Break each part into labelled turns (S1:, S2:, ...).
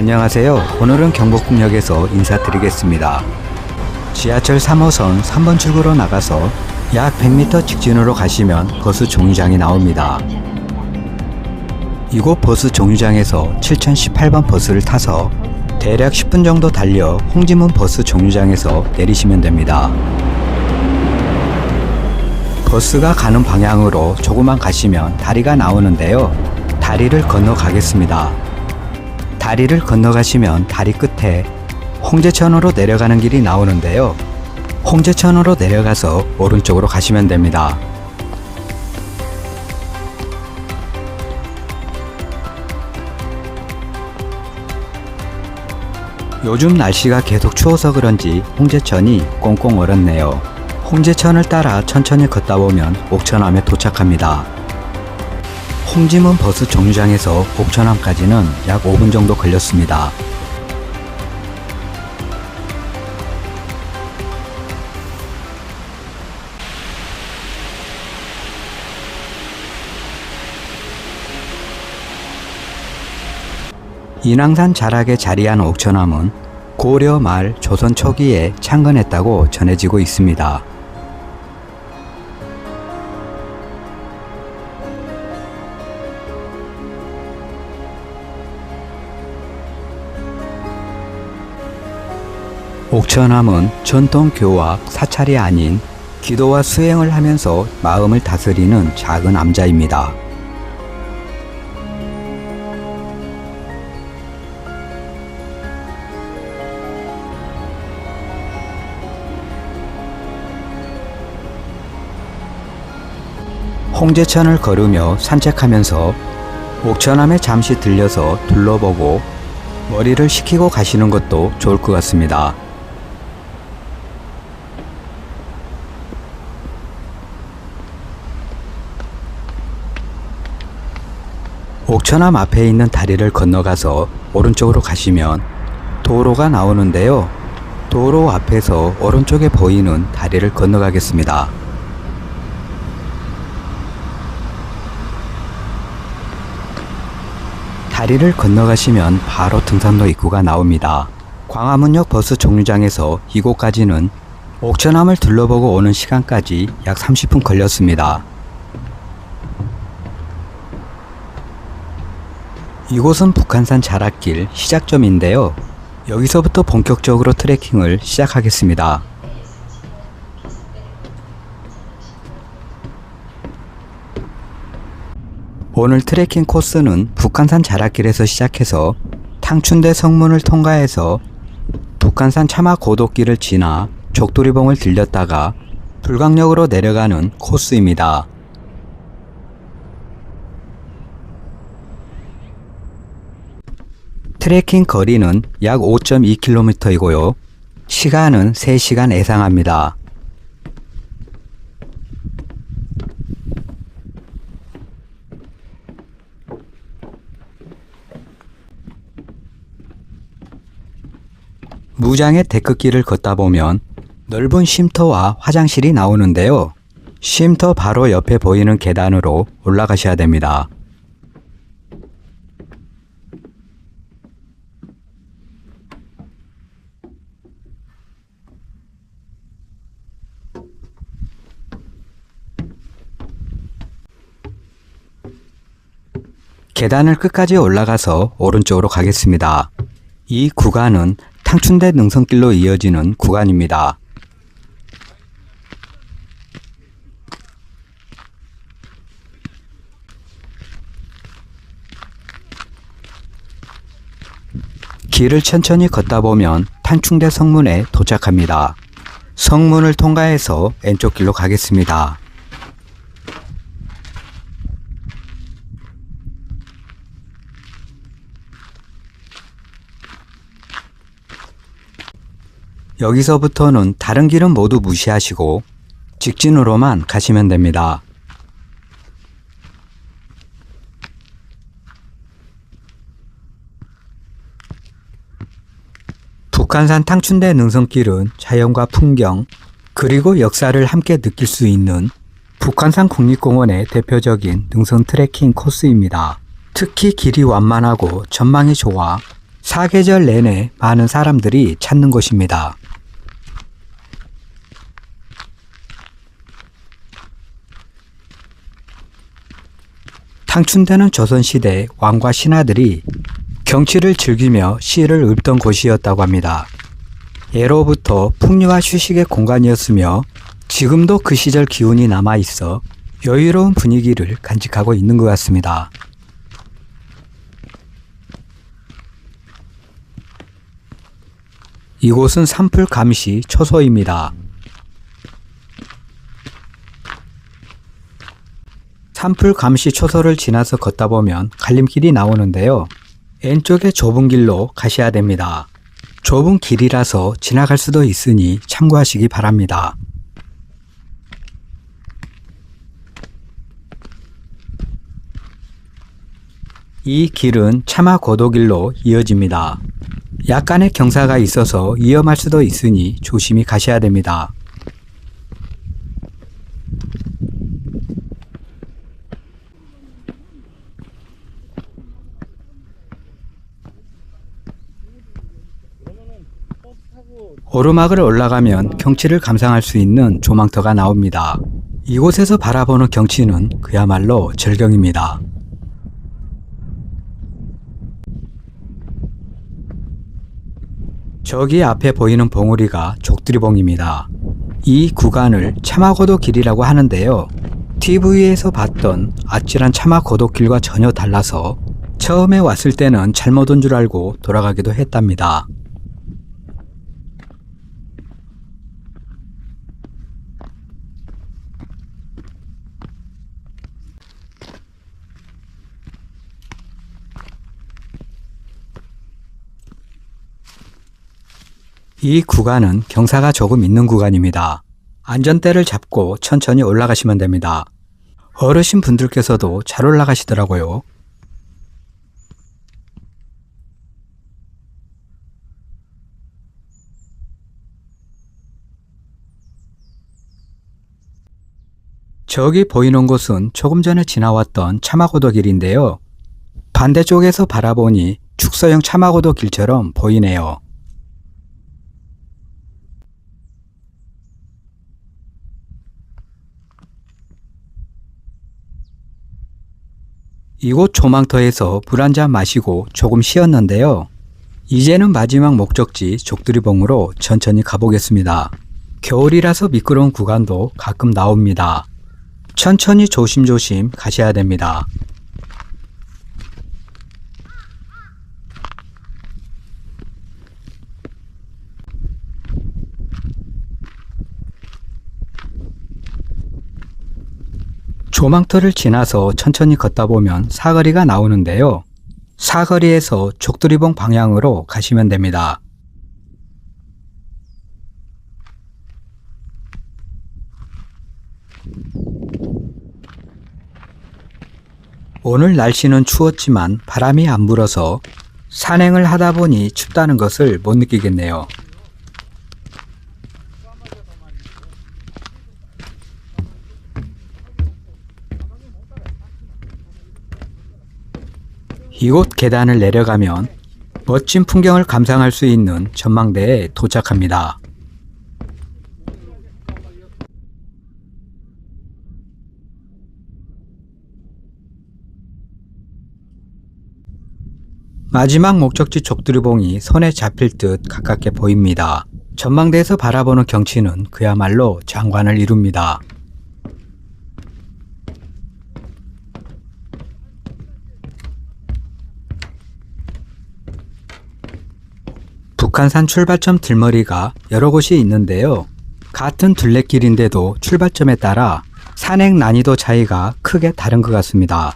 S1: 안녕하세요. 오늘은 경복궁역에서 인사드리겠습니다. 지하철 3호선 3번 출구로 나가서 약 100m 직진으로 가시면 버스 종유장이 나옵니다. 이곳 버스 종유장에서 7018번 버스를 타서 대략 10분 정도 달려 홍지문 버스 종유장에서 내리시면 됩니다. 버스가 가는 방향으로 조금만 가시면 다리가 나오는데요. 다리를 건너 가겠습니다. 다리를 건너가시면 다리 끝에 홍제천으로 내려가는 길이 나오는데요. 홍제천으로 내려가서 오른쪽으로 가시면 됩니다. 요즘 날씨가 계속 추워서 그런지 홍제천이 꽁꽁 얼었네요. 홍제천을 따라 천천히 걷다 보면 옥천암에 도착합니다. 홍지문 버스 정류장에서 옥천암까지는 약 5분 정도 걸렸습니다. 인왕산 자락에 자리한 옥천암은 고려 말 조선 초기에 창건했다고 전해지고 있습니다. 옥천암은 전통 교학 사찰이 아닌 기도와 수행을 하면서 마음을 다스리는 작은 암자입니다. 홍제천을 걸으며 산책하면서 옥천암에 잠시 들려서 둘러보고 머리를 식히고 가시는 것도 좋을 것 같습니다. 옥천암 앞에 있는 다리를 건너가서 오른쪽으로 가시면 도로가 나오는데요. 도로 앞에서 오른쪽에 보이는 다리를 건너가겠습니다. 다리를 건너가시면 바로 등산로 입구가 나옵니다. 광화문역 버스 종류장에서 이곳까지는 옥천암을 둘러보고 오는 시간까지 약 30분 걸렸습니다. 이곳은 북한산 자락길 시작점인데요. 여기서부터 본격적으로 트레킹을 시작하겠습니다. 오늘 트레킹 코스는 북한산 자락길에서 시작해서 탕춘대 성문을 통과해서 북한산 차마 고독길을 지나 족두리봉을 들렸다가 불광역으로 내려가는 코스입니다. 트레킹 거리는 약 5.2km이고요. 시간은 3시간 예상합니다. 무장의 데크길을 걷다 보면 넓은 쉼터와 화장실이 나오는데요. 쉼터 바로 옆에 보이는 계단으로 올라가셔야 됩니다. 계단을 끝까지 올라가서 오른쪽으로 가겠습니다. 이 구간은 탕춘대 능선길로 이어지는 구간입니다. 길을 천천히 걷다 보면 탄충대 성문에 도착합니다. 성문을 통과해서 왼쪽 길로 가겠습니다. 여기서부터는 다른 길은 모두 무시하시고 직진으로만 가시면 됩니다. 북한산 탕춘대 능선길은 자연과 풍경 그리고 역사를 함께 느낄 수 있는 북한산 국립공원의 대표적인 능선 트레킹 코스입니다. 특히 길이 완만하고 전망이 좋아 사계절 내내 많은 사람들이 찾는 곳입니다. 탕춘대는 조선시대 왕과 신하들이 경치를 즐기며 시를 읊던 곳이었다고 합니다. 예로부터 풍류와 휴식의 공간이었으며 지금도 그 시절 기운이 남아 있어 여유로운 분위기를 간직하고 있는 것 같습니다. 이곳은 산불 감시 초소입니다. 산불 감시 초소를 지나서 걷다 보면 갈림길이 나오는데요. 왼쪽에 좁은 길로 가셔야 됩니다. 좁은 길이라서 지나갈 수도 있으니 참고하시기 바랍니다. 이 길은 차마 고도길로 이어집니다. 약간의 경사가 있어서 위험할 수도 있으니 조심히 가셔야 됩니다. 오르막을 올라가면 경치를 감상할 수 있는 조망터가 나옵니다. 이곳에서 바라보는 경치는 그야말로 절경입니다. 저기 앞에 보이는 봉우리가 족두리봉입니다. 이 구간을 차마고도 길이라고 하는데요. TV에서 봤던 아찔한 차마고도 길과 전혀 달라서 처음에 왔을 때는 잘못 온 줄 알고 돌아가기도 했답니다. 이 구간은 경사가 조금 있는 구간입니다. 안전대를 잡고 천천히 올라가시면 됩니다. 어르신 분들께서도 잘 올라가시더라고요. 저기 보이는 곳은 조금 전에 지나왔던 차마고도 길인데요. 반대쪽에서 바라보니 축소형 차마고도 길처럼 보이네요. 이곳 조망터에서 물 한 잔 마시고 조금 쉬었는데요. 이제는 마지막 목적지 족두리봉으로 천천히 가보겠습니다. 겨울이라서 미끄러운 구간도 가끔 나옵니다. 천천히 조심조심 가셔야 됩니다. 조망터를 지나서 천천히 걷다 보면 사거리가 나오는데요. 사거리에서 족두리봉 방향으로 가시면 됩니다. 오늘 날씨는 추웠지만 바람이 안 불어서 산행을 하다 보니 춥다는 것을 못 느끼겠네요. 이곳 계단을 내려가면 멋진 풍경을 감상할 수 있는 전망대에 도착합니다. 마지막 목적지 족두리봉이 손에 잡힐 듯 가깝게 보입니다. 전망대에서 바라보는 경치는 그야말로 장관을 이룹니다. 북한산 출발점 들머리가 여러 곳이 있는데요. 같은 둘레길인데도 출발점에 따라 산행 난이도 차이가 크게 다른 것 같습니다.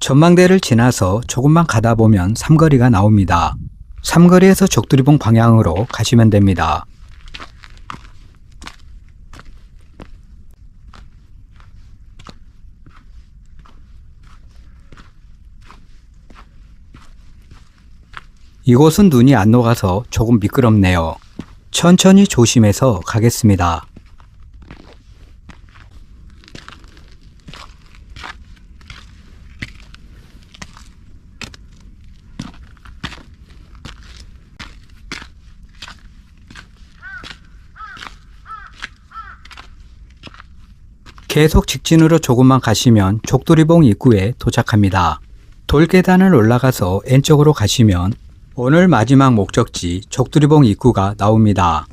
S1: 전망대를 지나서 조금만 가다 보면 삼거리가 나옵니다. 삼거리에서 족두리봉 방향으로 가시면 됩니다. 이곳은 눈이 안 녹아서 조금 미끄럽네요. 천천히 조심해서 가겠습니다. 계속 직진으로 조금만 가시면 족두리봉 입구에 도착합니다. 돌계단을 올라가서 왼쪽으로 가시면 오늘 마지막 목적지 족두리봉 입구가 나옵니다.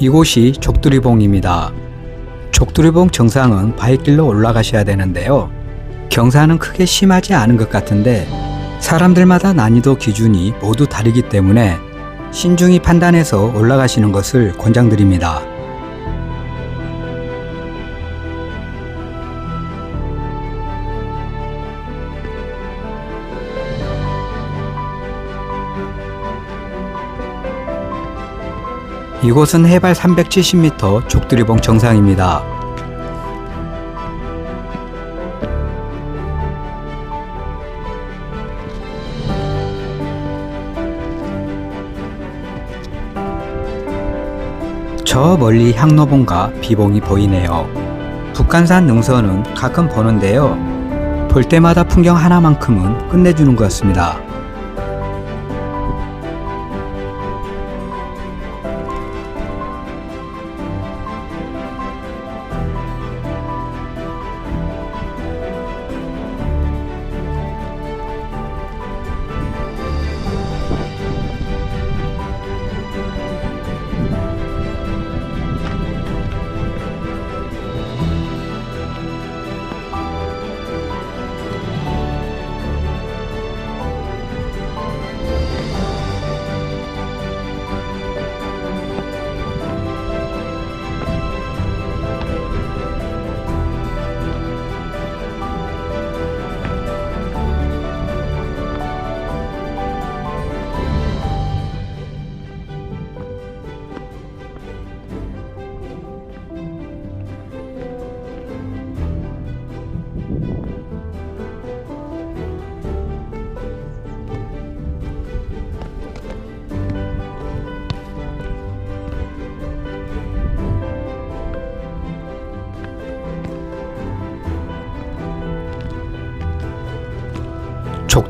S1: 이곳이 족두리봉입니다. 족두리봉 정상은 바위길로 올라가셔야 되는데요. 경사는 크게 심하지 않은 것 같은데 사람들마다 난이도 기준이 모두 다르기 때문에 신중히 판단해서 올라가시는 것을 권장드립니다. 이곳은 해발 370m 족두리봉 정상입니다. 저 멀리 향로봉과 비봉이 보이네요. 북한산 능선은 가끔 보는데요. 볼 때마다 풍경 하나만큼은 끝내주는 것 같습니다.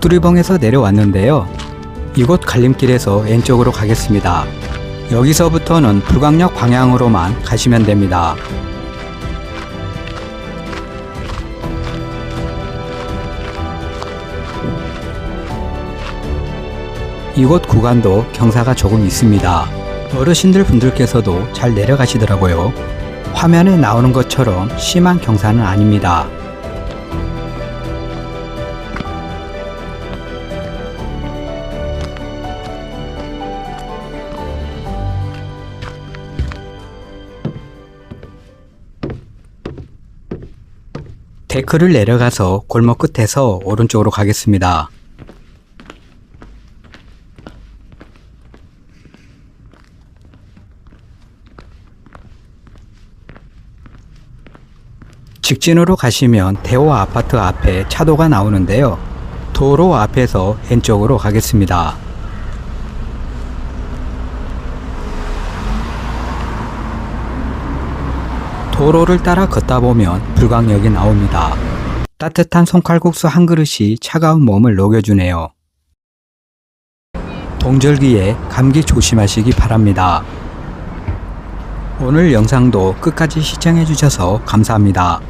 S1: 족두리봉에서 내려왔는데요. 이곳 갈림길에서 N쪽으로 가겠습니다. 여기서부터는 불광역 방향으로만 가시면 됩니다. 이곳 구간도 경사가 조금 있습니다. 어르신들 분들께서도 잘 내려가시더라고요. 화면에 나오는 것처럼 심한 경사는 아닙니다. 데크를 내려가서 골목 끝에서 오른쪽으로 가겠습니다. 직진으로 가시면 대호 아파트 앞에 차도가 나오는데요. 도로 앞에서 N쪽으로 가겠습니다. 도로를 따라 걷다 보면 불광역이 나옵니다. 따뜻한 손칼국수 한 그릇이 차가운 몸을 녹여주네요. 동절기에 감기 조심하시기 바랍니다. 오늘 영상도 끝까지 시청해 주셔서 감사합니다.